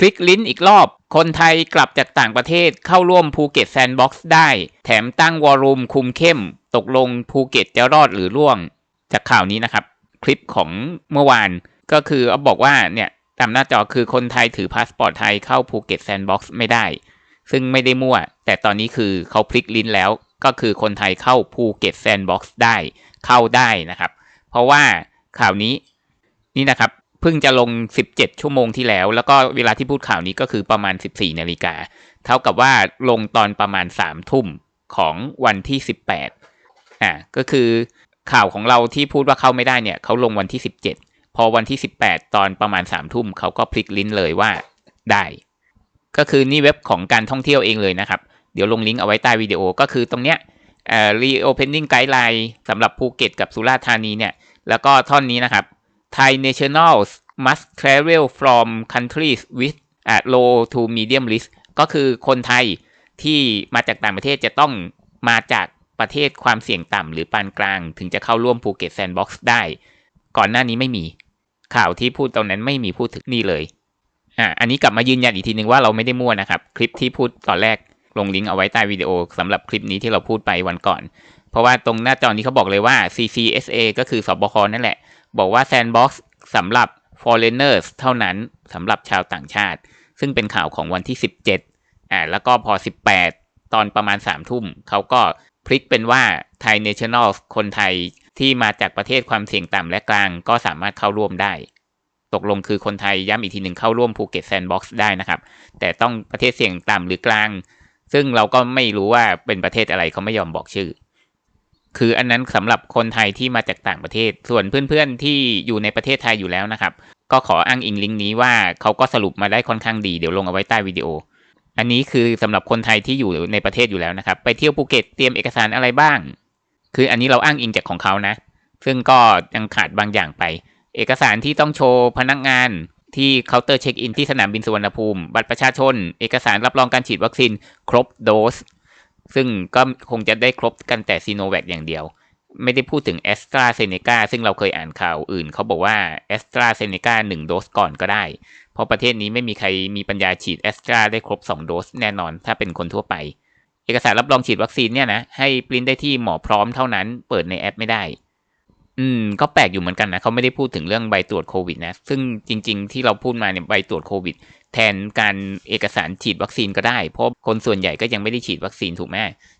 พลิกลิ้นอีกรอบ คนไทยกลับจากต่างประเทศเข้าร่วมภูเก็ตแซนด์บ็อกซ์ได้ แถมตั้งวอลลุ่มคุมเข้ม ตกลงภูเก็ตจะรอดหรือร่วง จากข่าวนี้นะครับ คลิปของเมื่อวานก็คือเอาบอกว่าเนี่ยตามหน้าจอคือคนไทยถือพาสปอร์ตไทยเข้าภูเก็ตแซนด์บ็อกซ์ไม่ได้ ซึ่งไม่ได้มั่ว แต่ตอนนี้คือเขาพลิกลิ้นแล้ว ก็คือคนไทยเข้าภูเก็ตแซนด์บ็อกซ์ได้เข้าได้นะครับ เพราะว่าข่าวนี้นี่นะครับ เพิ่งจะลง 17 ชั่วโมงที่แล้ว แล้วก็เวลาที่พูดข่าวนี้ก็คือประมาณ 14 นาฬิกา เท่ากับว่าลงตอนประมาณ 3 ทุ่มของวันที่ 18อ่าก็คือข่าวของเราที่พูดว่าเข้าไม่ได้เนี่ยเขาลงวันที่ 17 พอวันที่ 18 ตอนประมาณ 3 ทุ่มเขาก็พลิกลิ้นเลยว่าได้ ก็คือนี่เว็บของการท่องเที่ยวเองเลยนะครับ เดี๋ยวลงลิงก์เอาไว้ใต้วิดีโอก็คือตรงเนี้ยเอ่อ reopening guideline สำหรับภูเก็ตกับสุราษฎร์ธานีเนี่ย แล้วก็ท่อนนี้นะครับ Thai nationals must travel from countries with a low to medium risk ก็คือคนไทยที่มาจากต่างประเทศจะต้องมาจากประเทศความเสี่ยงต่ำหรือปานกลาง ถึงจะเข้าร่วมภูเก็ตแซนด์บ็อกซ์ได้ ก่อนหน้านี้ไม่มี ข่าวที่พูดตรงนั้นไม่มีพูดถึงนี่เลยอ่าอันนี้กลับมายืนยันอีกทีนึงว่าเราไม่ได้มั่วนะครับ คลิปที่พูดตอนแรกลงลิงก์เอาไว้ใต้วิดีโอสำหรับคลิปนี้ที่เราพูดไปวันก่อน เพราะว่าตรงหน้าจอนี้เขาบอกเลยว่า CCSA ก็คือสบคนั่นแหละ บอกว่า Sandbox สำหรับ foreigners เท่านั้นสำหรับชาวต่างชาติ ซึ่งเป็นข่าวของวันที่ 17อ่าแล้วก็พอ 18 ตอนประมาณ 3 ทุ่ม เขาก็พลิกเป็นว่า Thai National คนไทยที่มาจากประเทศความเสี่ยงต่ำและกลาง ก็สามารถเข้าร่วมได้ ตกลงคือคนไทยย้ำอีกทีหนึ่งเข้าร่วมภูเก็ตแซนด์บ็อกซ์ได้นะครับ แต่ต้องประเทศเสี่ยงต่ำหรือกลาง ซึ่งเราก็ไม่รู้ว่าเป็นประเทศอะไรเขาไม่ยอมบอกชื่อ คืออันนั้นสำหรับคนไทยที่มาจากต่างประเทศ ส่วนเพื่อนๆที่อยู่ในประเทศไทยอยู่แล้วนะครับ ก็ขออ้างอิงลิงก์นี้ว่าเขาก็สรุปมาได้ค่อนข้างดีเดี๋ยวลงเอาไว้ใต้วิดีโอ อันนี้คือสำหรับคนไทยที่อยู่ในประเทศอยู่แล้วนะครับ ไปเที่ยวภูเก็ตเตรียมเอกสารอะไรบ้าง คืออันนี้เราอ้างอิงจากของเขานะ ซึ่งก็ยังขาดบางอย่างไป เอกสารที่ต้องโชว์พนักงานที่เคาน์เตอร์เช็คอินที่สนามบินสุวรรณภูมิ บัตรประชาชน เอกสารรับรองการฉีดวัคซีน ครบโดส ซึ่งก็คงจะได้ครบกันแต่ซีโนแวคอย่างเดียว ไม่ได้พูดถึงแอสตราเซเนกาซึ่งเราเคยอ่านข่าวอื่น เขาบอกว่าแอสตราเซเนกาหนึ่งโดสก่อนก็ได้ เพราะประเทศนี้ไม่มีใครมีปัญญาฉีดแอสตราได้ครบ 2 โดสแน่นอนถ้าเป็นคนทั่วไป เอกสารรับรองฉีดวัคซีนเนี่ยนะให้ปริ้นได้ที่หมอพร้อมเท่านั้น เปิดในแอปไม่ได้อืมก็แปลกอยู่เหมือนกันนะเขาไม่ได้พูดถึงเรื่องใบตรวจโควิดนะ ซึ่งจริง ๆ ที่เราพูดมาเนี่ยใบตรวจโควิด แทนการเอกสารฉีดวัคซีนก็ได้ เพราะคนส่วนใหญ่ก็ยังไม่ได้ฉีดวัคซีนถูกไหม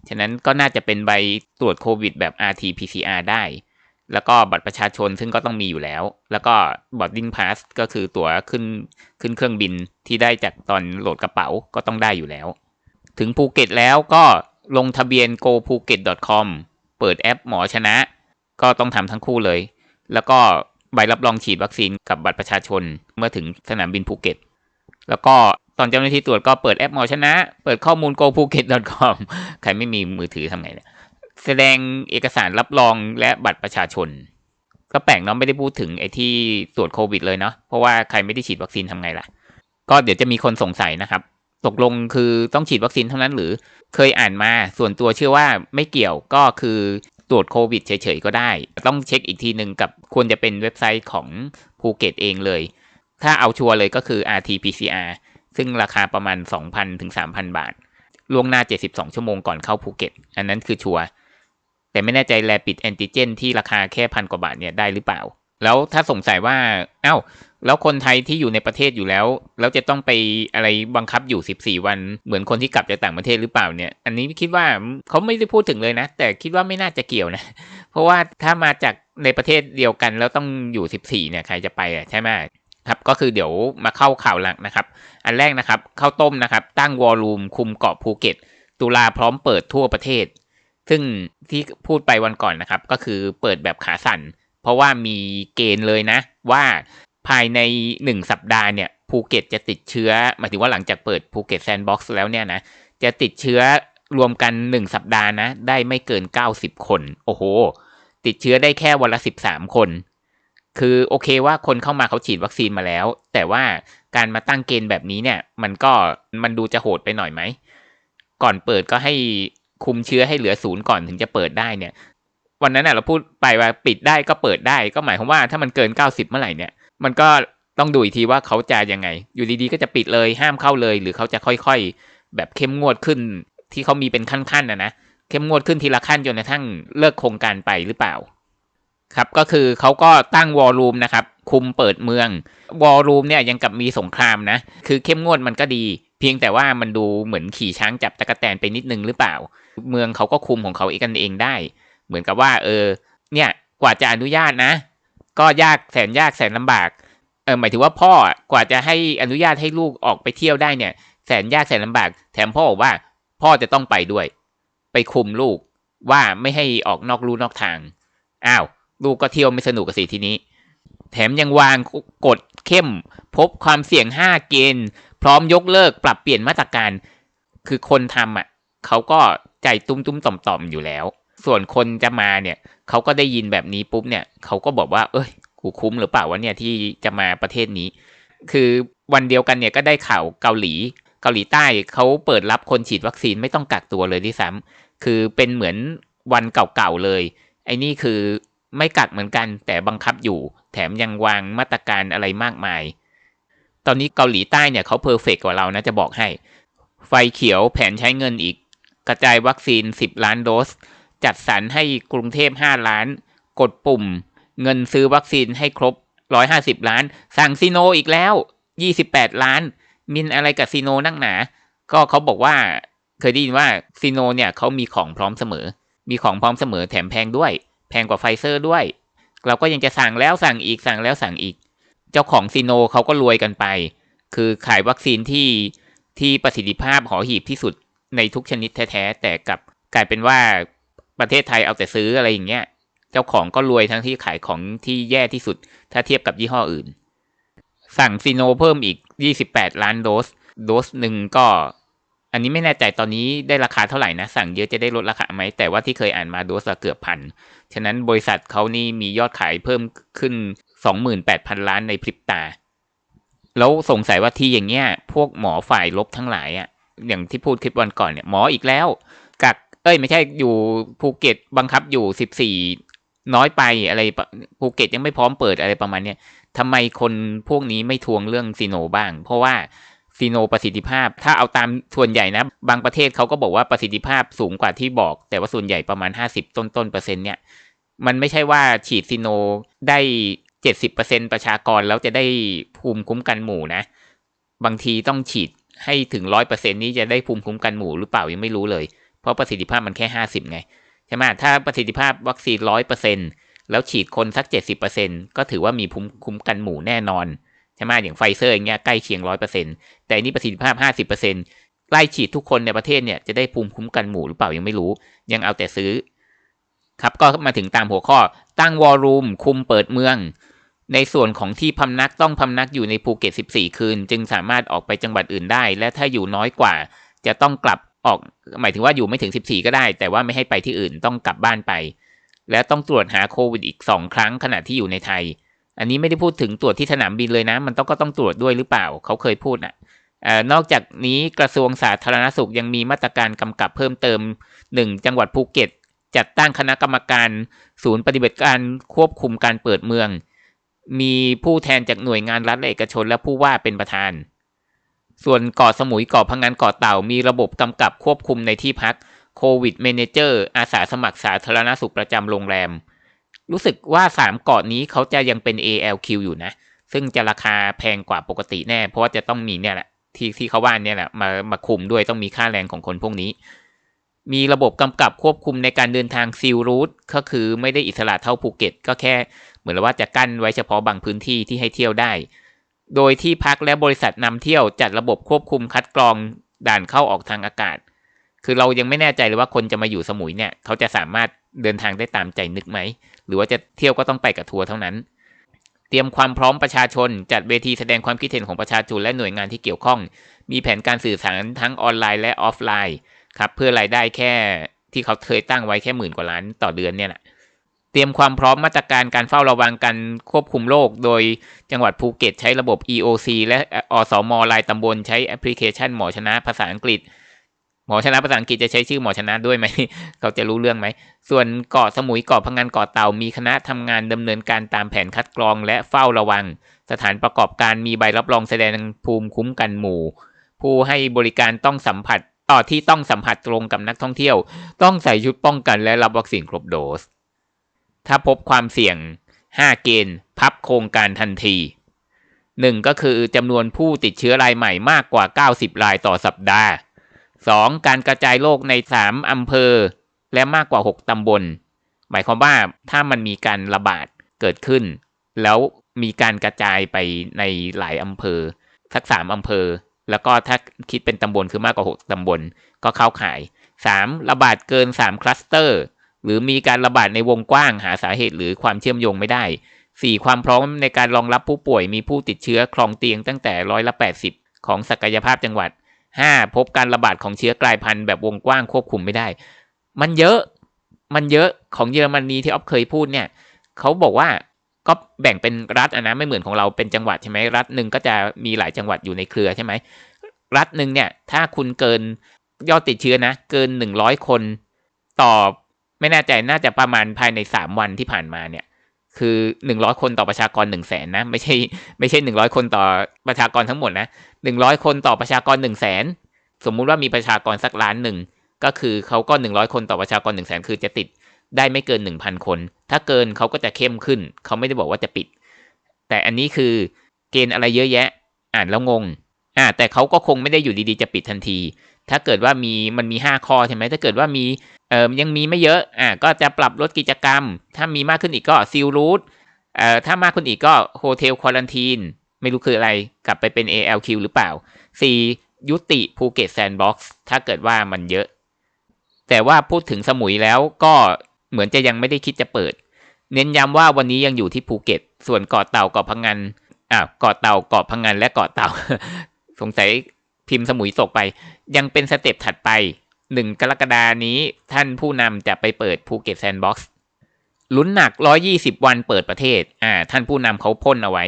ฉะนั้นก็น่าจะเป็นใบตรวจโควิดแบบ RT-PCR ได้ แล้วก็บัตรประชาชนซึ่งก็ต้องมีอยู่แล้ว แล้วก็ boarding pass ก็คือตั๋วขึ้นขึ้นเครื่องบินที่ได้จากตอนโหลดกระเป๋าก็ต้องได้อยู่แล้ว ถึงภูเก็ตแล้วก็ลงทะเบียน gophuket.com เปิดแอปหมอชนะ ก็ต้องทำทั้งคู่เลย แล้วก็ใบรับรองฉีดวัคซีนกับบัตรประชาชนเมื่อถึงสนามบินภูเก็ต แล้วก็ตอนเจ้าหน้าที่ตรวจก็เปิดแอปหมอชนะ เปิดข้อมูล gophuket.com ใครไม่มีมือถือทำไงเนี่ยแสดงเอกสารรับรองและบัตรประชาชน ก็แปลกเนาะไม่ได้พูดถึงไอ้ที่ตรวจโควิดเลยเนาะเพราะว่าใครไม่ได้ฉีดวัคซีนทำไงล่ะ ก็เดี๋ยวจะมีคนสงสัยนะครับ ตกลงคือต้องฉีดวัคซีนเท่านั้นหรือเคยอ่านมาส่วนตัวเชื่อว่าไม่เกี่ยวก็คือตรวจโควิดเฉยๆก็ได้ ต้องเช็คอีกทีหนึ่งกับควรจะเป็นเว็บไซต์ของภูเก็ตเองเลย ถ้าเอาชัวร์เลยก็คือ RT-PCR ซึ่งราคาประมาณ 2,000ถึง3,000 บาท ล่วงหน้า 72 ชั่วโมงก่อนเข้าภูเก็ต อันนั้นคือชัวร์แต่ไม่แน่ใจแลปิดแอนติเจนที่ราคาแค่พันกว่าบาทเนี่ยได้หรือเปล่า แล้วถ้าสงสัยว่าเอ้า แล้วคนไทยที่อยู่ในประเทศอยู่แล้ว แล้วจะต้องไปอะไรบังคับอยู่ 14 วันเหมือนคนที่กลับจากต่างประเทศหรือเปล่าเนี่ย อันนี้คิดว่าเขาไม่ได้พูดถึงเลยนะ แต่คิดว่าไม่น่าจะเกี่ยวนะ เพราะว่าถ้ามาจากในประเทศเดียวกันแล้วต้องอยู่ 14 เนี่ยใครจะไปอะใช่ไหม ครับก็คือเดี๋ยวมาเข้าข่าวหลักนะครับ อันแรกนะครับข้าวต้มนะครับ ตั้งวอลลุ่มคุมเกาะภูเก็ต ตุลาพร้อมเปิดทั่วประเทศ ซึ่งที่พูดไปวันก่อนนะครับ ก็คือเปิดแบบขาสั่น เพราะว่ามีเกณฑ์เลยนะ ว่าภายในหนึ่งสัปดาห์เนี่ยภูเก็ตจะติดเชื้อหมายถึงว่าหลังจากเปิดภูเก็ตแซนด์บ็อกซ์แล้วเนี่ยนะจะติดเชื้อรวมกันหนึ่งสัปดาห์นะ ได้ไม่เกินเก้าสิบคน โอ้โห ติดเชื้อได้แค่วันละสิบสามคน คือโอเคว่าคนเข้ามาเขาฉีดวัคซีนมาแล้ว แต่ว่าการมาตั้งเกณฑ์แบบนี้เนี่ย มันก็มันดูจะโหดไปหน่อยไหม ก่อนเปิดก็ให้คุมเชื้อให้เหลือศูนย์ก่อนถึงจะเปิดได้เนี่ย วันนั้นเราพูดไปว่าปิดได้ก็เปิดได้ ก็หมายความว่าถ้ามันเกินเก้าสิบเมื่อไหร่เนี่ย มันก็ต้องดูอีกทีว่าเขาจะยังไง อยู่ดีๆก็จะปิดเลยห้ามเข้าเลย หรือเขาจะค่อยๆ แบบเข้มงวดขึ้นที่เขามีเป็นขั้นๆนะนะเข้มงวดขึ้นทีละขั้นจนกระทั่งเลิกโครงการไปหรือเปล่า ครับก็คือเขาก็ตั้งวอลลุ่มนะครับ คุมเปิดเมือง วอลลุ่มเนี่ยยังกับมีสงครามนะ คือเข้มงวดมันก็ดี เพียงแต่ว่ามันดูเหมือนขี่ช้างจับตะกแตนไปนิดนึงหรือเปล่า เมืองเขาก็คุมของเขาเองกันเองได้ เหมือนกับว่า เออ เนี่ยกว่าจะอนุญาตนะ ก็ยากแสนยากแสนลำบากเออหมายถึงว่าพ่อกว่าจะให้อนุญาตให้ลูกออกไปเที่ยวได้เนี่ย แสนยากแสนลำบาก แถมพ่อบอกว่า พ่อจะต้องไปด้วย ไปคุมลูกว่าไม่ให้ออกนอกลูนอกทางอ้าว ลูกก็เที่ยวไม่สนุกกับสิทีนี้ แถมยังวางกฎเข้ม พบความเสี่ยงห้าเกณฑ์ พร้อมยกเลิกปรับเปลี่ยนมาตรการ คือคนทำอะเขาก็ใจตุ้มตุ้มต่อมต่อมอยู่แล้ว ส่วนคนจะมาเนี่ยเขาก็ได้ยินแบบนี้ปุ๊บเนี่ยเขาก็บอกว่า เอ้ย กูคุ้มหรือเปล่าวะเนี่ยที่จะมาประเทศนี้ คือวันเดียวกันเนี่ยก็ได้ข่าวเกาหลี เกาหลีใต้เขาเปิดรับคนฉีดวัคซีนไม่ต้องกักตัวเลยที่ซ้ำคือเป็นเหมือนวันเก่าๆเลย ไอ้นี่คือ ไม่กักเหมือนกัน แต่บังคับอยู่ แถมยังวางมาตรการอะไรมากมาย ตอนนี้เกาหลีใต้เนี่ยเขาเพอร์เฟกกว่าเรานะจะบอกให้ ไฟเขียวแผนใช้เงินอีก กระจายวัคซีน 10 ล้านโดส จัดสรรให้กรุงเทพ 5 ล้าน กดปุ่ม เงินซื้อวัคซีนให้ครบ 150 ล้าน สั่งซีโนอีกแล้ว 28 ล้าน มินอะไรกับซีโนนั่งหนา ก็เขาบอกว่าเคยได้ยินว่าซีโนเนี่ยเขามีของพร้อมเสมอ มีของพร้อมเสมอแถมแพงด้วย แพงกว่าไฟเซอร์ด้วย เราก็ยังจะสั่งแล้วสั่งอีกสั่งแล้วสั่งอีก เจ้าของซีโนเขาก็รวยกันไป คือขายวัคซีนที่ที่ประสิทธิภาพหอหีบที่สุดในทุกชนิดแท้ๆแต่กับกลายเป็นว่าประเทศไทยเอาแต่ซื้ออะไรอย่างเงี้ย เจ้าของก็รวยทั้งที่ขายของที่แย่ที่สุด ถ้าเทียบกับยี่ห้ออื่น สั่งซีโนเพิ่มอีก 28 ล้านโดส โดสหนึ่งก็ อันนี้ไม่แน่ใจตอนนี้ได้ราคาเท่าไหร่นะ สั่งเยอะจะได้ลดราคาไหม แต่ว่าที่เคยอ่านมาโดสะเกือบพัน ฉะนั้นบริษัทเขานี่มียอดขายเพิ่มขึ้น 28,000 ล้านในพริบตา แล้วสงสัยว่าที่อย่างเงี้ย พวกหมอฝ่ายลบทั้งหลายอะ่ะ อย่างที่พูดคลิปวันก่อนเนี่ย หมออีกแล้ว กัก เอ้ย ไม่ใช่อยู่ภูเก็ตบังคับอยู่ 14 น้อยไปอะไรภูเก็ตยังไม่พร้อมเปิดอะไรประมาณเนี้ยทำไมคนพวกนี้ไม่ทวงเรื่องซีโนบ้าง เพราะว่า ซีโนประสิทธิภาพ ถ้าเอาตามส่วนใหญ่นะ บางประเทศเขาก็บอกว่าประสิทธิภาพสูงกว่าที่บอก แต่ว่าส่วนใหญ่ประมาณ 50 ต้นต้นเปอร์เซ็นต์เนี่ยมันไม่ใช่ว่าฉีดซีโนได้เจ็ดสิบเปอร์เซ็นประชากรแล้วจะได้ภูมิคุ้มกันหมู่นะ บางทีต้องฉีดให้ถึงร้อยเปอร์เซ็นนี้จะได้ภูมิคุ้มกันหมู่หรือเปล่ายังไม่รู้เลย เพราะประสิทธิภาพมันแค่ห้าสิบไงใช่ไหมถ้าประสิทธิภาพวัคซีนร้อยเปอร์เซ็นแล้วฉีดคนสักเจ็ดสิบเปอร์เซ็นก็ถือว่ามีภูมิคุ้มกันหมู่แน่นอน ใช่ไหมอย่างไฟเซอร์อย่างเงี้ยใกล้เคียงร้อยเปอร์เซ็นต์แต่นี่ประสิทธิภาพห้าสิบเปอร์เซ็นต์ไล่ฉีดทุกคนในประเทศเนี่ยจะได้ภูมิคุ้มกันหมู่หรือเปล่ายังไม่รู้ ยังเอาแต่ซื้อ ครับก็มาถึงตามหัวข้อตั้งวอลลุ่มคุมเปิดเมือง ในส่วนของที่พำนักต้องพำนักอยู่ในภูเก็ต 14 คืน จึงสามารถออกไปจังหวัดอื่นได้ และถ้าอยู่น้อยกว่า จะต้องกลับออกหมายถึงว่าอยู่ไม่ถึง 14 ก็ได้ แต่ว่าไม่ให้ไปที่อื่นต้องกลับบ้านไป และต้องตรวจหาโควิดอีก 2 ครั้งขณะที่อยู่ในไทย อันนี้ไม่ได้พูดถึงตรวจที่สนามบินเลยนะ มันต้องก็ต้องตรวจด้วยหรือเปล่า เขาเคยพูดนะ่ะนอกจากนี้กระทรวงสาธารณสุขยังมีมาตรการกำกับเพิ่มเติม 1 จังหวัดภูเก็ต จัดตั้งคณะกรรมการศูนย์ปฏิบัติการควบคุมการเปิดเมือง มีผู้แทนจากหน่วยงานรัฐและเอกชนและผู้ว่าเป็นประธาน ส่วนเกาะสมุยเกาะพังงานเกาะเต่ามีระบบกำกับควบคุมในที่พักโควิดเมเนเจอร์อาสาสมัครสาธารณสุขประจำโรงแรม รู้สึกว่าสามเกาะนี้เขาจะยังเป็น ALQ อยู่นะ ซึ่งจะราคาแพงกว่าปกติแน่ เพราะว่าจะต้องมีเนี่ยแหละที่ที่เขาว่าเนี่ยแหละมามาคุมด้วยต้องมีค่าแรงของคนพวกนี้ มีระบบกำกับควบคุมในการเดินทางซิลรูทก็คือไม่ได้อิสระเท่าภูเก็ต ก็แค่เหมือนว่าจะกั้นไว้เฉพาะบางพื้นที่ที่ให้เที่ยวได้ โดยที่พักและบริษัทนำเที่ยวจัดระบบควบคุมคัดกรองด่านเข้าออกทางอากาศ คือเรายังไม่แน่ใจเลยว่าคนจะมาอยู่สมุยเนี่ยเขาจะสามารถเดินทางได้ตามใจนึกไหม หรือว่าจะเที่ยวก็ต้องไปกับทัวร์เท่านั้น เตรียมความพร้อมประชาชน จัดเวทีแสดงความคิดเห็นของประชาชนและหน่วยงานที่เกี่ยวข้อง มีแผนการสื่อสารทั้งออนไลน์และออฟไลน์ครับเพื่อรายได้แค่ที่เขาเคยตั้งไว้แค่หมื่นกว่าล้านต่อเดือนเนี่ยแหละเตรียมความพร้อมมาตรการการเฝ้าระวังการควบคุมโรคโดยจังหวัดภูเก็ตใช้ระบบ EOC และอสมรายตำบลใช้แอปพลิเคชันหมอชนะภาษาอังกฤษ หมอชนะภาษาอังกฤษจะใช้ชื่อหมอชนะด้วยไหมเขาจะรู้เรื่องไหม ส่วนเกาะสมุยเกาะพังงานเกาะเต่ามีคณะทำงานดำเนินการตามแผนคัดกรองและเฝ้าระวัง สถานประกอบการมีใบรับรองแสดงภูมิคุ้มกันหมู่ ผู้ให้บริการต้องสัมผัสต่อที่ต้องสัมผัสตรงกับนักท่องเที่ยว ต้องใส่ชุดป้องกันและรับวัคซีนครบโดส ถ้าพบความเสี่ยง 5 เกณฑ์ พับโครงการทันที 1. ก็คือจำนวนผู้ติดเชื้อรายใหม่มากกว่า 90 รายต่อสัปดาห์ 2. การกระจายโรคใน 3 อำเภอ และมากกว่า 6 ตำบล หมายความว่าถ้ามันมีการระบาดเกิดขึ้น แล้วมีการกระจายไปในหลายอำเภอสักสามอำเภอ แล้วก็ถ้าคิดเป็นตำบลคือมากกว่า 6 ตำบลก็เข้าข่าย 3. ระบาดเกิน 3 คลัสเตอร์ หรือมีการระบาดในวงกว้างหาสาเหตุหรือความเชื่อมโยงไม่ได้ 4. ความพร้อมในการรองรับผู้ป่วยมีผู้ติดเชื้อคลองเตียงตั้งแต่ร้อยละ 80 ของศักยภาพจังหวัด 5. พบการระบาดของเชื้อกลายพันธุ์แบบวงกว้างควบคุมไม่ได้ มันเยอะมันเยอะของเยอรมนีที่ออฟเคยพูดเนี่ยเขาบอกว่าก็แบ่งเป็นรัฐอะนะไม่เหมือนของเราเป็นจังหวัดใช่ไหมรัฐหนึ่งก็จะมีหลายจังหวัดอยู่ในเครือใช่ไหมรัฐหนึ่งเนี่ยถ้าคุณเกินยอดติดเชื้อนะ เกินหนึ่งร้อยคนต่อไม่แน่ใจน่าจะประมาณภายในสามวันที่ผ่านมาเนี่ย คือหนึ่งร้อยคนต่อประชากรหนึ่งแสนนะ ไม่ใช่ไม่ใช่หนึ่งร้อยคนต่อประชากรทั้งหมดนะหนึ่งร้อยคนต่อประชากรหนึ่งแสนสมมุติว่ามีประชากรสักล้านหนึ่งก็คือเขาก็หนึ่งร้อยคนต่อประชากรหนึ่งแสนคือจะติดได้ไม่เกินหนึ่งพันคน ถ้าเกินเขาก็จะเข้มขึ้น เขาไม่ได้บอกว่าจะปิด แต่อันนี้คือเกณฑ์อะไรเยอะแยะ อ่านแล้วงงอ่าแต่เขาก็คงไม่ได้อยู่ดีๆจะปิดทันที ถ้าเกิดว่ามีมันมีห้าข้อใช่ไหมถ้าเกิดว่ามีเอ่อยังมีไม่เยอะอ่าก็จะปรับลดกิจกรรม ถ้ามีมากขึ้นอีกก็ซิลรูทเอ่อถ้ามากขึ้นอีกก็โฮเทลควอลันทีนไม่รู้คืออะไรกลับไปเป็น ALQ หรือเปล่า 4. ยุติภูเก็ตแซนด์บ็อกซ์ถ้าเกิดว่ามันเยอะ แต่ว่าพูดถึงสมุยแล้วก็เหมือนจะยังไม่ได้คิดจะเปิด เน้นย้ำว่าวันนี้ยังอยู่ที่ภูเก็ต ส่วนเกาะเต่าเกาะพังงานอ่าเกาะเต่าเกาะพังงานและเกาะเต่า สงสัย พิมพ์สมุยตกไป ยังเป็นสเต็ปถัดไปหนึ่งกรกฎานี้ท่านผู้นำจะไปเปิดภูเก็ตแซนด์บ็อกซ์ลุ้นหนัก 120 วันเปิดประเทศ อ่า ท่านผู้นำเขาพ่นเอาไว้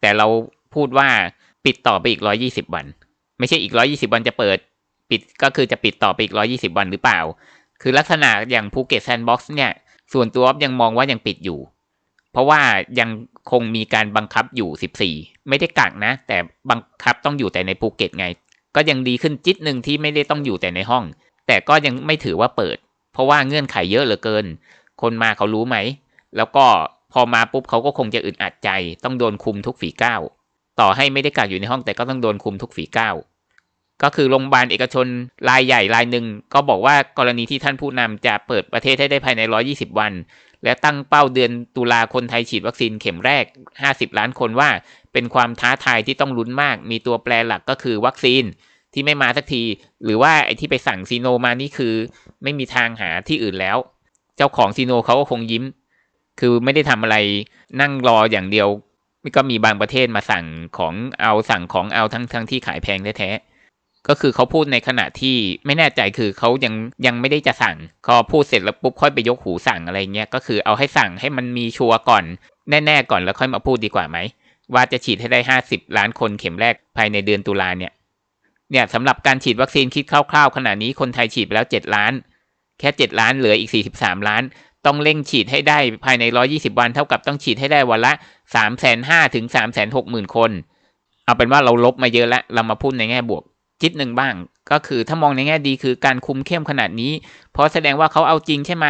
แต่เราพูดว่าปิดต่อไปอีก 120 วัน ไม่ใช่อีก 120 วันจะเปิด ปิดก็คือจะปิดต่อไปอีก 120 วันหรือเปล่า คือลักษณะอย่างภูเก็ตแซนด์บ็อกซ์เนี่ย ส่วนตัวอ๊อฟยังมองว่ายังปิดอยู่ เพราะว่ายังคงมีการบังคับอยู่ 14 ไม่ได้กักนะ แต่บังคับต้องอยู่แต่ในภูเก็ตไง ก็ยังดีขึ้นจิตหนึ่งที่ไม่ได้ต้องอยู่แต่ในห้อง แต่ก็ยังไม่ถือว่าเปิด เพราะว่าเงื่อนไขเยอะเหลือเกิน คนมาเขารู้ไหม แล้วก็พอมาปุ๊บเขาก็คงจะอึดอัดใจ ต้องโดนคุมทุกฝีก้าวต่อให้ไม่ได้กักอยู่ในห้องแต่ก็ต้องโดนคุมทุกฝีก้าวก็คือโรงพยาบาลเอกชนรายใหญ่รายหนึ่งก็บอกว่ากรณีที่ท่านผู้นำจะเปิดประเทศให้ได้ภายใน 120 วัน และตั้งเป้าเดือนตุลาคนไทยฉีดวัคซีนเข็มแรก 50 ล้านคนว่า เป็นความท้าทายที่ต้องลุ้นมาก มีตัวแปรหลักก็คือวัคซีนที่ไม่มาสักที หรือว่าไอ้ที่ไปสั่งซีโนมานี่คือ ไม่มีทางหาที่อื่นแล้ว เจ้าของซีโนเขาก็คงยิ้ม คือไม่ได้ทำอะไรนั่งรออย่างเดียวก็มีบางประเทศมาสั่งของเอาสั่งของเอาทั้งทั้งที่ขายแพงแท้ๆก็คือเขาพูดในขณะที่ไม่แน่ใจคือเขายังยังไม่ได้จะสั่งพอพูดเสร็จแล้วปุ๊บค่อยไปยกหูสั่งอะไรเงี้ยก็คือเอาให้สั่งให้มันมีชัวร์ก่อน แน่ ๆ ก่อนแล้วค่อยมาพูดดีกว่าไหม ว่าจะฉีดให้ได้ห้าสิบล้านคนเข็มแรกภายในเดือนตุลาเนี่ย เนี่ยสำหรับการฉีดวัคซีนคิดคร่าวๆ ขณะนี้คนไทยฉีดไปแล้วเจ็ดล้าน แค่เจ็ดล้านเหลืออีกสี่สิบสามล้าน ต้องเร่งฉีดให้ได้ภายในร้อยี่สิบวัน เท่ากับต้องฉีดให้ได้วันละสามแสนห้าถึงสามแสนหกหมื่นคน เอาเป็นว่าเราลบมาเยอะแล้ว เรามาพูดในแง่บวกจิตหนึ่งบ้าง ก็คือถ้ามองในแง่ดีคือการคุมเข้มขนาดนี้ เพราะแสดงว่าเขาเอาจริงใช่ไหม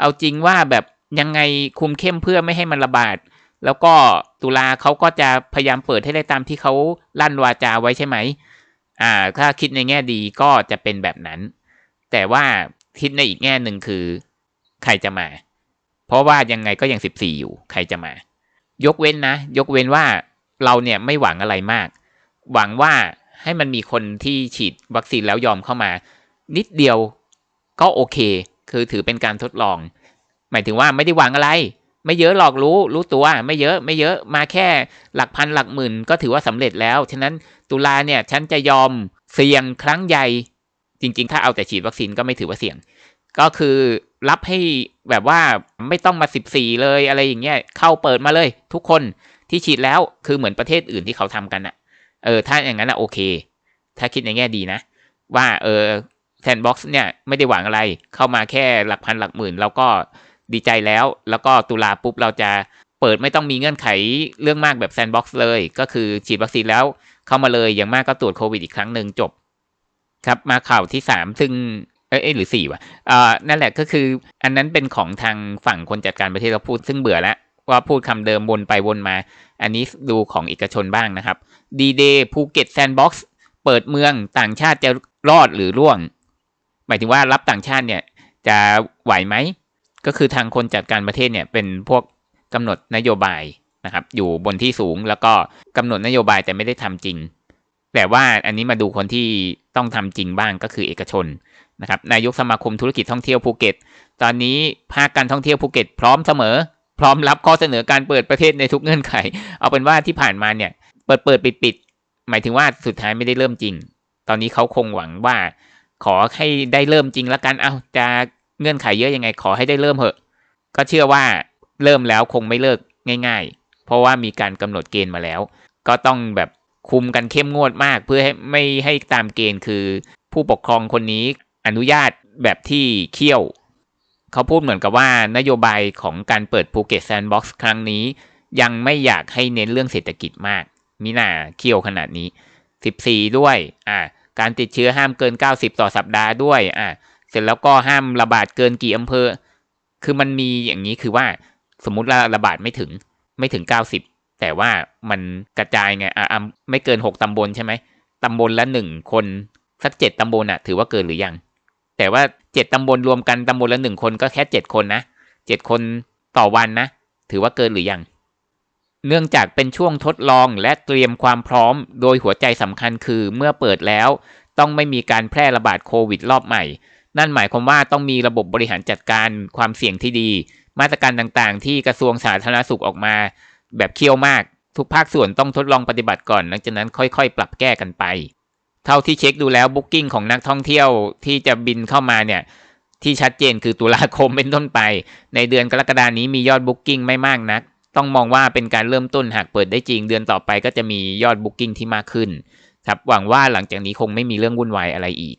เอาจริงว่าแบบยังไงคุมเข้มเพื่อไม่ให้มันระบาด แล้วก็ตุลาเขาก็จะพยายามเปิดให้ได้ตามที่เขาลั่นวาจาไว้ใช่ไหมอ่า ถ้าคิดในแง่ดีก็จะเป็นแบบนั้น แต่ว่าคิดในอีกแง่หนึ่งคือ ใครจะมา เพราะว่ายังไงก็ยังสิบสี่อยู่ใครจะมา ยกเว้นนะ ยกเว้นว่าเราเนี่ยไม่หวังอะไรมาก หวังว่าให้มันมีคนที่ฉีดวัคซีนแล้วยอมเข้ามา นิดเดียวก็โอเค คือถือเป็นการทดลอง หมายถึงว่าไม่ได้หวังอะไร ไม่เยอะหรอกรู้ รู้ตัว ไม่เยอะไม่เยอะมาแค่หลักพันหลักหมื่น ก็ถือว่าสำเร็จแล้ว ฉะนั้นตุลาเนี่ยฉันจะยอมเสี่ยงครั้งใหญ่ จริง ๆ ถ้าเอาแต่ฉีดวัคซีนก็ไม่ถือว่าเสี่ยง ก็คือรับให้แบบว่าไม่ต้องมาสิบสี่เลยอะไรอย่างเงี้ยเข้าเปิดมาเลย ทุกคนที่ฉีดแล้วคือเหมือนประเทศอื่นที่เขาทำกันอะเออถ้าอย่างนั้นอะโอเค ถ้าคิดในแง่ดีนะ ว่าเออแซนบ็อกซ์เนี่ยไม่ได้หวังอะไรเข้ามาแค่หลักพันหลักหมื่นเราก็ ดีใจแล้ว แล้วก็ตุลาปุ๊บเราจะเปิดไม่ต้องมีเงื่อนไขเรื่องมากแบบแซนด์บ็อกซ์เลย ก็คือฉีดวัคซีนแล้วเข้ามาเลยอย่างมากก็ตรวจโควิดอีกครั้งหนึ่งจบ ครับมาข่าวที่สามซึ่งเอ้ยหรือสี่วะอ่านั่นแหละก็คืออันนั้นเป็นของทางฝั่งคนจัดการประเทศเราพูดซึ่งเบื่อแล้วว่าพูดคำเดิมวนไปวนมา อันนี้ดูของเอกชนบ้างนะครับดีเดย์ภูเก็ตแซนด์บ็อกซ์เปิดเมืองต่างชาติจะรอดหรือร่วง หมายถึงว่ารับต่างชาติเนี่ย จะไหวไหม ก็คือทางคนจัดการประเทศเนี่ยเป็นพวกกำหนดนโยบายนะครับ อยู่บนที่สูงแล้วก็กำหนดนโยบายแต่ไม่ได้ทำจริง แต่ว่าอันนี้มาดูคนที่ต้องทำจริงบ้างก็คือเอกชนนะครับนายกสมาคมธุรกิจท่องเที่ยวภูเก็ต ตอนนี้ภาคการท่องเที่ยวภูเก็ตพร้อมเสมอ พร้อมรับข้อเสนอการเปิดประเทศในทุกเงื่อนไข เอาเป็นว่าที่ผ่านมาเนี่ยเปิดเปิดปิดปิดหมายถึงว่าสุดท้ายไม่ได้เริ่มจริง ตอนนี้เขาคงหวังว่า ขอให้ได้เริ่มจริงแล้วกันเอาจะ เงื่อนไขเยอะยังไงขอให้ได้เริ่มเหอะ ก็เชื่อว่าเริ่มแล้วคงไม่เลิกง่าย ๆ เพราะว่ามีการกำหนดเกณฑ์มาแล้ว ก็ต้องแบบคุมกันเข้มงวดมาก เพื่อให้ไม่ให้ตามเกณฑ์คือ ผู้ปกครองคนนี้อนุญาตแบบที่เคี่ยว เขาพูดเหมือนกับว่านโยบายของการเปิดภูเก็ตแซนด์บ็อกซ์ครั้งนี้ ยังไม่อยากให้เน้นเรื่องเศรษฐกิจมากมิน่าเคี่ยวขนาดนี้ 14 ด้วยอ่าการติดเชื้อห้ามเกิน 90 ต่อสัปดาห์ด้วยอ่า เสร็จแล้วก็ห้ามระบาดเกินกี่อำเภอ คือมันมีอย่างนี้คือว่าสมมติว่าระบาดไม่ถึงไม่ถึง 90 แต่ว่ามันกระจายไงอ่าไม่เกิน 6 ตำบลใช่ไหมตำบลละหนึ่งคนสักเจ็ดตำบลอะถือว่าเกินหรือยัง แต่ว่าเจ็ดตำบลรวมกันตำบลละหนึ่งคนก็แค่เจ็ดคนนะเจ็ดคนต่อวันนะ ถือว่าเกินหรือยัง เนื่องจากเป็นช่วงทดลองและเตรียมความพร้อม โดยหัวใจสำคัญคือเมื่อเปิดแล้ว ต้องไม่มีการแพร่ระบาดโควิดรอบใหม่ นั่นหมายความว่าต้องมีระบบบริหารจัดการความเสี่ยงที่ดี มาตรการต่างๆ ที่กระทรวงสาธารณสุขออกมา แบบเคี่ยวมาก ทุกภาคส่วนต้องทดลองปฏิบัติก่อน หลังจากนั้นค่อยๆ ปรับแก้กันไป เท่าที่เช็คดูแล้วบุ๊กิ้งของนักท่องเที่ยวที่จะบินเข้ามาเนี่ยที่ชัดเจนคือตุลาคมเป็นต้นไป ในเดือนกรกฎานี้มียอดบุ๊กิ้งไม่มากนัก ต้องมองว่าเป็นการเริ่มต้นหากเปิดได้จริง เดือนต่อไปก็จะมียอดบุ๊กิ้งที่มากขึ้นครับหวังว่าหลังจากนี้คงไม่มีเรื่องวุ่นวายอะไรอีก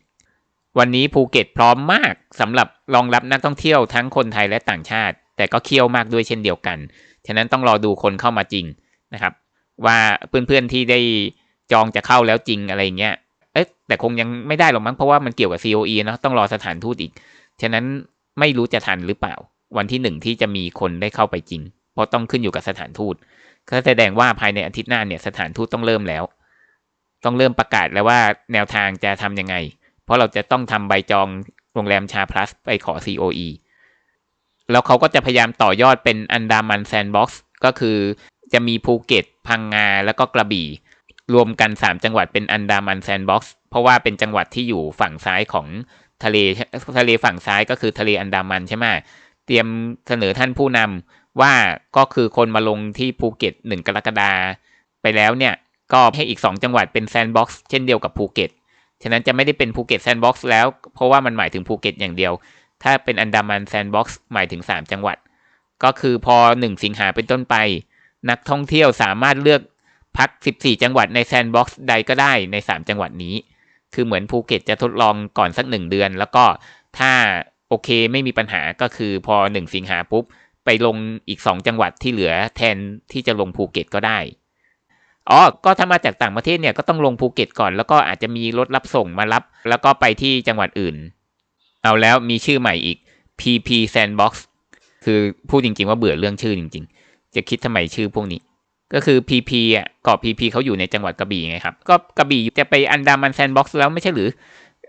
วันนี้ภูเก็ตพร้อมมากสำหรับรองรับนักท่องเที่ยวทั้งคนไทยและต่างชาติ แต่ก็เคี่ยวมากด้วยเช่นเดียวกัน ฉะนั้นต้องรอดูคนเข้ามาจริงนะครับ ว่าเพื่อนๆที่ได้จองจะเข้าแล้วจริงอะไรเงี้ยเอ๊ะแต่คงยังไม่ได้หรอกมั้งเพราะว่ามันเกี่ยวกับ COE เนาะต้องรอสถานทูตอีก ฉะนั้นไม่รู้จะทันหรือเปล่า วันที่หนึ่งที่จะมีคนได้เข้าไปจริง เพราะต้องขึ้นอยู่กับสถานทูตก็แสดงว่าภายในอาทิตย์หน้าเนี่ยสถานทูตต้องเริ่มแล้ว ต้องเริ่มประกาศแล้วว่าแนวทางจะทำยังไง เพราะเราจะต้องทำใบจองโรงแรมชาพลัสไปขอ COE แล้วเขาก็จะพยายามต่อยอดเป็นอันดามันแซนด์บ็อกซ์ก็คือจะมีภูเก็ต พังงา แล้วก็กระบี่ รวมกัน 3 จังหวัดเป็นอันดามันแซนด์บ็อกซ์เพราะว่าเป็นจังหวัดที่อยู่ฝั่งซ้ายของทะเลทะเลฝั่งซ้ายก็คือทะเลอันดามันใช่ไหมเตรียมเสนอท่านผู้นำว่าก็คือคนมาลงที่ภูเก็ตหนึ่งกรกฎาไปแล้วเนี่ย ก็ให้อีก 2 จังหวัดเป็นแซนด์บ็อกซ์เช่นเดียวกับภูเก็ต ฉะนั้นจะไม่ได้เป็นภูเก็ตแซนด์บ็อกซ์แล้ว เพราะว่ามันหมายถึงภูเก็ตอย่างเดียว ถ้าเป็นอันดามันแซนด์บ็อกซ์หมายถึง 3 จังหวัด ก็คือพอ 1 สิงหาเป็นต้นไป นักท่องเที่ยวสามารถเลือกพัก 14 จังหวัดในแซนด์บ็อกซ์ใดก็ได้ใน 3 จังหวัดนี้ คือเหมือนภูเก็ตจะทดลองก่อนสักหนึ่งเดือน แล้วก็ถ้าโอเคไม่มีปัญหาก็คือพอ 1 สิงหาปุ๊บไปลงอีก 2 จังหวัดที่เหลือแทนที่จะลงภูเก็ตก็ได้ อ๋อ ก็ถ้ามาจากต่างประเทศเนี่ยก็ต้องลงภูเก็ตก่อน แล้วก็อาจจะมีรถรับส่งมารับ แล้วก็ไปที่จังหวัดอื่น เอาแล้วมีชื่อใหม่อีก PP Sandbox คือพูดจริง ๆ ว่าเบื่อเรื่องชื่อจริง ๆ จะคิดทำไมชื่อพวกนี้ ก็คือ PP อะเกาะ PP เขาอยู่ในจังหวัดกระบี่ไงครับ ก็กระบี่จะไปอันดามันแซนด์บ็อกซ์แล้วไม่ใช่หรือ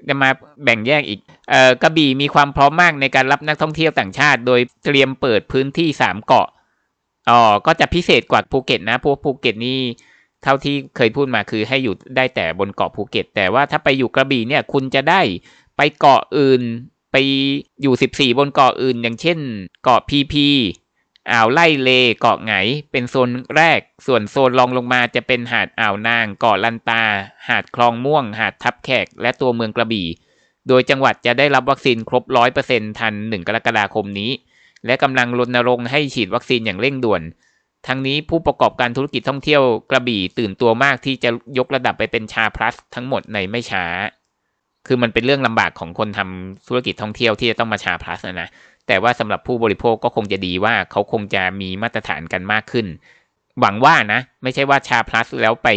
จะมาแบ่งแยกอีก เอ่อกระบี่มีความพร้อมมากในการรับนักท่องเที่ยวต่างชาติ โดยเตรียมเปิดพื้นที่สามเกาะ อ๋อ ก็จะพิเศษกว่าภูเก็ตนะ พวกภูเก็ตนี่ เท่าที่เคยพูดมาคือให้อยู่ได้แต่บนเกาะภูเก็ต แต่ว่าถ้าไปอยู่กระบี่เนี่ยคุณจะได้ไปเกาะอื่น ไปอยู่สิบสี่บนเกาะอื่น อย่างเช่น เกาะพีพีอ่าวไล่เลเกาะไหงเป็นโซนแรก ส่วนโซนรองลงมาจะเป็นหาดอ่าวนาง เกาะลันตา หาดคลองม่วง หาดทับแขก และตัวเมืองกระบี่ โดยจังหวัดจะได้รับวัคซีนครบร้อยเปอร์เซ็นทันหนึ่งกรกฎาคมนี้ และกำลังรณรงค์ให้ฉีดวัคซีนอย่างเร่งด่วน ทั้งนี้ผู้ประกอบการธุรกิจท่องเที่ยวกระบี่ตื่นตัวมากที่จะยกระดับไปเป็นชาพลัสทั้งหมดในไม่ช้า คือมันเป็นเรื่องลำบากของคนทำธุรกิจท่องเที่ยวที่จะต้องมาชาพลัสนะนะ แต่ว่าสำหรับผู้บริโภคก็คงจะดีว่าเขาคงจะมีมาตรฐานกันมากขึ้น หวังว่านะ ไม่ใช่ว่าชาพลัสแล้วไป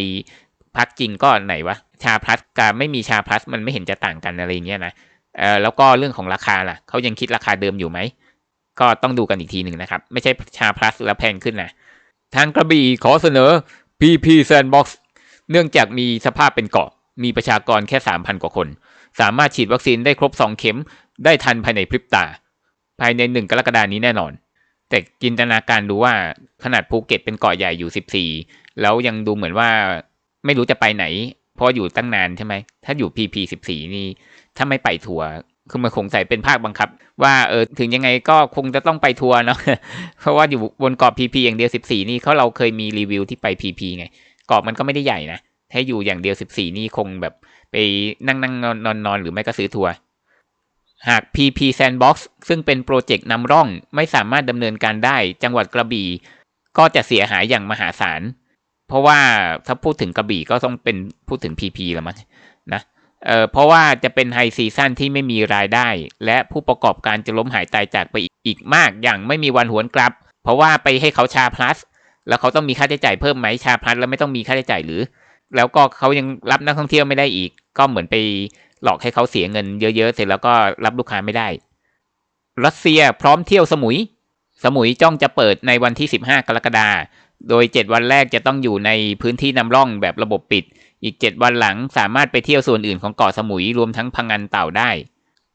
พักจริงก็ไหนวะ ชาพลัสกับไม่มีชาพลัสมันไม่เห็นจะต่างกันอะไรเงี้ยนะเออแล้วก็เรื่องของราคาล่ะเขายังคิดราคาเดิมอยู่ไหมก็ต้องดูกันอีกทีหนึ่งนะครับ ไม่ใช่ชาพลัสแล้วแพงขึ้นนะ ทางกระบี่ขอเสนอ PP Sandbox เนื่องจากมีสภาพเป็นเกาะ มีประชากรแค่ 3,000 กว่าคน สามารถฉีดวัคซีนได้ครบ 2 เข็ม ได้ทันภายในพริบตา ภายใน 1 กรกฎานี้แน่นอน แต่จินตนาการดูว่าขนาดภูเก็ตเป็นเกาะใหญ่อยู่ 14 แล้วยังดูเหมือนว่าไม่รู้จะไปไหน เพราะอยู่ตั้งนานใช่ไหม ถ้าอยู่ PP 14 นี่ ถ้าไม่ไปทัวร์ คือมันคงใส่เป็นภาคบังคับ ว่าเออถึงยังไงก็คงจะต้องไปทัวร์เนาะเพราะว่าอยู่บนเกาะ PP อย่างเดียว 14 นี่เขาเราเคยมีรีวิวที่ไป PP ไงเกาะมันก็ไม่ได้ใหญ่นะถ้าอยู่อย่างเดียว 14 นี่คงแบบไปนั่งนั่งนอนนอนนอนหรือไม่ก็ซื้อทัวร์หาก PP Sandbox ซึ่งเป็นโปรเจกต์นำร่องไม่สามารถดำเนินการได้จังหวัดกระบี่ ก็จะเสียหายอย่างมหาศาล เพราะว่าถ้าพูดถึงกระบี่ก็ต้องเป็นพูดถึง PP แล้วมั้ง เอ่อเพราะว่าจะเป็นไฮซีซั่นที่ไม่มีรายได้ และผู้ประกอบการจะล้มหายตายจากไปอีกมากอย่างไม่มีวันหวนกลับ เพราะว่าไปให้เขาชาพลัส แล้วเขาต้องมีค่าใช้จ่ายเพิ่มไหมชาพลัสแล้วไม่ต้องมีค่าใช้จ่ายหรือ แล้วก็เขายังรับนักท่องเที่ยวไม่ได้อีก ก็เหมือนไปหลอกให้เขาเสียเงินเยอะๆ เสร็จแล้วก็รับลูกค้าไม่ได้ รัสเซียพร้อมเที่ยวสมุย สมุยจ้องจะเปิดในวันที่ 15 กรกฎาคมโดย 7 วันแรกจะต้องอยู่ในพื้นที่นำร่องแบบระบบปิด อีก7วันหลังสามารถไปเที่ยวส่วนอื่นของเกาะสมุยรวมทั้งพังงานเต่าได้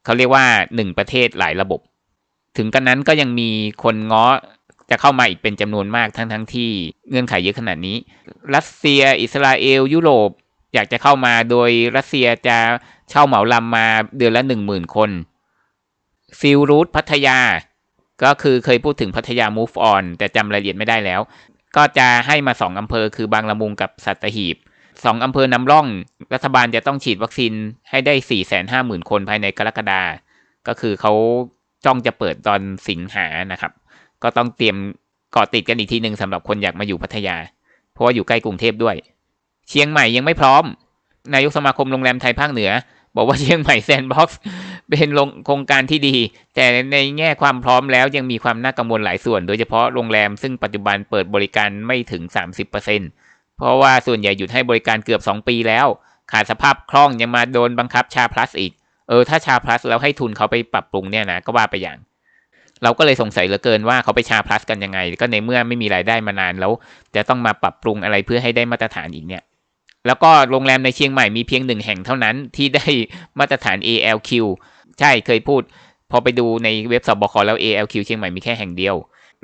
เขาเรียกว่า1ประเทศหลายระบบ ถึงกันนั้นก็ยังมีคนง้อจะเข้ามาอีกเป็นจำนวนมากทั้งทั้งที่เงื่อนไขเยอะขนาดนี้ รัสเซีย อิสราเอล ยุโรปอยากจะเข้ามาโดยรัสเซียจะเช่าเหมาลำมาเดือนละหนึ่งหมื่นคนฟิลรูทพัทยา ก็คือเคยพูดถึงพัทยา move on แต่จำรายละเอียดไม่ได้แล้ว ก็จะให้มาสองอำเภอคือบางละมุงกับสัตหีบ สองอำเภอนำร่อง รัฐบาลจะต้องฉีดวัคซีนให้ได้สี่แสนห้าหมื่นคนภายในกรกฎาก็คือเขาจ้องจะเปิดตอนสิงหานะครับ ก็ต้องเตรียมเกาะติดกันอีกทีหนึ่งสำหรับคนอยากมาอยู่พัทยา เพราะว่าอยู่ใกล้กรุงเทพด้วย เชียงใหม่ยังไม่พร้อม นายกสมาคมโรงแรมไทยภาคเหนือ บอกว่าเชียงใหม่แซนด์บ็อกซ์เป็นโครงการที่ดี แต่ในแง่ความพร้อมแล้วยังมีความน่ากังวลหลายส่วน โดยเฉพาะโรงแรมซึ่งปัจจุบันเปิดบริการไม่ถึง 30%เเพราะว่าส่วนใหญ่หยุดให้บริการเกือบ 2 ปีแล้ว ขาดสภาพคล่องยังมาโดนบังคับชาพลัสอีก เออถ้าชาพลัสแล้วให้ทุนเขาไปปรับปรุงเนี่ยนะก็ว่าไปอย่าง เราก็เลยสงสัยเหลือเกินว่าเขาไปชาพลัสกันยังไง ก็ในเมื่อไม่มีรายได้มานานแล้ว จะต้องมาปรับปรุงอะไรเพื่อให้ได้มาตรฐานอีกเนี่ยแล้วก็โรงแรมในเชียงใหม่มีเพียงหนึ่งแห่งเท่านั้นที่ได้มาตรฐาน ALQ ใช่เคยพูด พอไปดูในเว็บสบคแล้ว ALQ เชียงใหม่มีแค่แห่งเดียว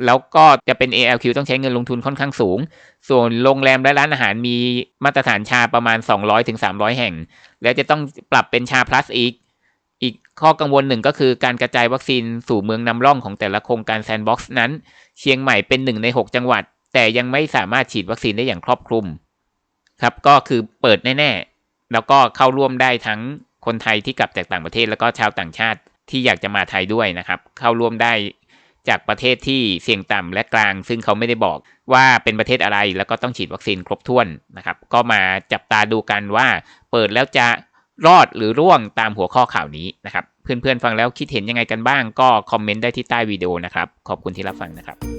แล้วก็จะเป็น ALQ ต้องใช้เงินลงทุนค่อนข้างสูง ส่วนโรงแรมและร้านอาหารมีมาตรฐานชาประมาณ 200-300ถึงแห่ง แล้วจะต้องปรับเป็นชา plus อีก อีกข้อกังวลหนึ่งก็คือการกระจายวัคซีนสู่เมืองนำร่องของแต่ละโครงการแซนด์บ็อกซ์นั้น เชียงใหม่เป็นหนึ่งใน 6 จังหวัด แต่ยังไม่สามารถฉีดวัคซีนได้อย่างครอบคลุม ครับก็คือเปิดแน่ๆ แล้วก็เข้าร่วมได้ทั้งคนไทยที่กลับจากต่างประเทศ แล้วก็ชาวต่างชาติที่อยากจะมาไทยด้วยนะครับ เข้าร่วมได้ จากประเทศที่เสี่ยงต่ำและกลาง ซึ่งเขาไม่ได้บอกว่าเป็นประเทศอะไรแล้วก็ต้องฉีดวัคซีนครบถ้วนนะครับ ก็มาจับตาดูกันว่า เปิดแล้วจะรอดหรือร่วงตามหัวข้อข่าวนี้นะครับ เพื่อนๆฟังแล้วคิดเห็นยังไงกันบ้าง ก็คอมเมนต์ได้ที่ใต้วิดีโอนะครับ ขอบคุณที่รับฟังนะครับ